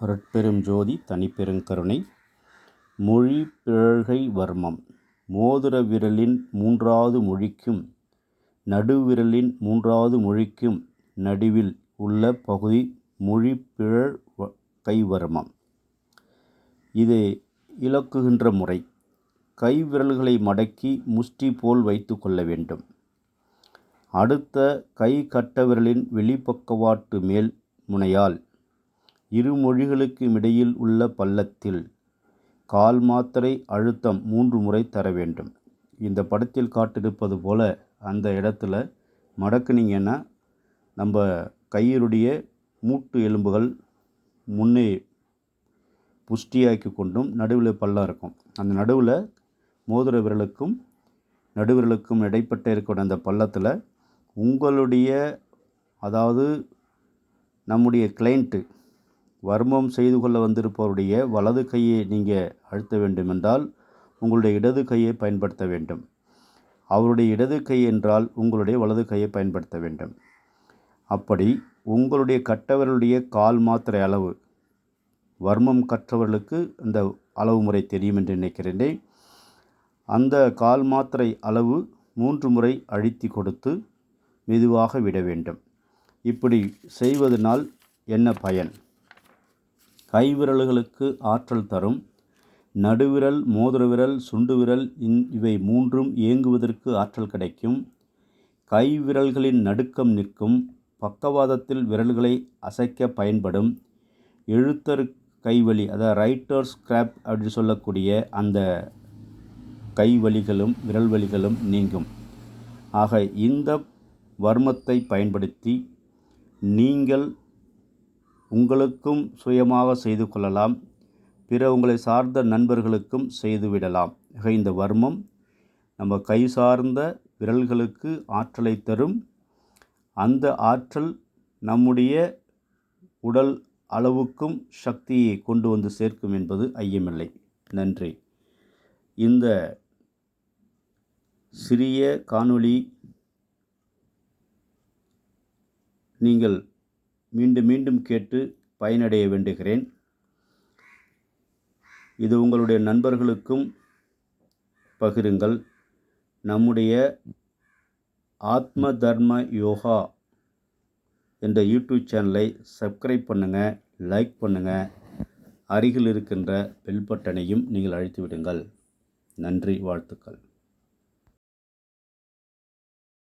அருட்பெரும் ஜோதி தனிப்பெருங்கருணை மொழி பிழகை வர்மம் மோதிர விரலின் மூன்றாவது மொழிக்கும் நடுவிரலின் மூன்றாவது மொழிக்கும் நடுவில் உள்ள பகுதி மொழி பிறழ் கைவர்மம் இது இலக்குகின்ற முறை கைவிரல்களை மடக்கி முஷ்டி போல் வைத்து கொள்ள வேண்டும். அடுத்த கை கட்டவிரலின் வெளிப்பக்கவாட்டு மேல் முனையால் இரு மொழிகளுக்கும் இடையில் உள்ள பள்ளத்தில் கால் மாத்திரை அழுத்தம் மூன்று முறை தர வேண்டும். இந்த படத்தில் காட்டிருப்பது போல அந்த இடத்துல மடக்குனீங்கன்னா நம்ம கையினுடைய மூட்டு எலும்புகள் முன்னே புஷ்டியாக்கி கொண்டும் நடுவில் பள்ளம் இருக்கும். அந்த நடுவில் மோதிர விரலுக்கும் நடுவிரலுக்கும் இடைப்பட்ட இருக்கிற அந்த பள்ளத்தில் உங்களுடைய அதாவது நம்முடைய கிளைண்ட்டு வர்மம் செய்து கொள்ள வந்திருப்பவருடைய வலது கையை நீங்கள் அழுத்த வேண்டுமென்றால் உங்களுடைய இடது கையை பயன்படுத்த வேண்டும். அவருடைய இடது கை என்றால் உங்களுடைய வலது கையை பயன்படுத்த வேண்டும். அப்படி உங்களுடைய கட்டவர்களுடைய கால் மாத்திரை அளவு வர்மம் கற்றவர்களுக்கு இந்த அளவு முறை தெரியும் என்று நினைக்கிறேன். அந்த கால் மாத்திரை அளவு மூன்று முறை அழித்தி கொடுத்து மெதுவாக விட வேண்டும். இப்படி செய்வதனால் என்ன பயன்? கைவிரல்களுக்கு ஆற்றல் தரும். நடுவிரல் மோதிர விரல் சுண்டு விரல் இவை மூன்றும் இயங்குவதற்கு ஆற்றல் கிடைக்கும். கைவிரல்களின் நடுக்கம் நிற்கும். பக்கவாதத்தில் விரல்களை அசைக்க பயன்படும். எழுத்தர் கைவழி அதாவது ரைட்டர்ஸ் கிராப் அப்படின்னு சொல்லக்கூடிய அந்த கை வலிகளும் விரல் வலிகளும் நீங்கும். ஆக இந்த வர்மத்தை பயன்படுத்தி நீங்கள் உங்களுக்கும் சுயமாக செய்து கொள்ளலாம். பிற உங்களை சார்ந்த நண்பர்களுக்கும் செய்துவிடலாம் ஆக இந்த வர்மம் நம்ம கை சார்ந்த விரல்களுக்கு ஆற்றலை தரும். அந்த ஆற்றல் நம்முடைய உடல் அளவுக்கும் சக்தியை கொண்டு வந்து சேர்க்கும் என்பது ஐயமில்லை. நன்றி. இந்த சிறிய காணொளி நீங்கள் மீண்டும் மீண்டும் கேட்டு பயனடைய வேண்டுகிறேன். இது உங்களுடைய நண்பர்களுக்கும் பகிருங்கள். நம்முடைய ஆத்ம தர்ம யோகா என்ற யூடியூப் சேனலை சப்ஸ்கிரைப் பண்ணுங்கள் லைக் பண்ணுங்கள் அருகில் இருக்கின்ற பெல் பட்டனையும் நீங்கள் அழைத்து விடுங்கள். நன்றி வாழ்த்துக்கள்.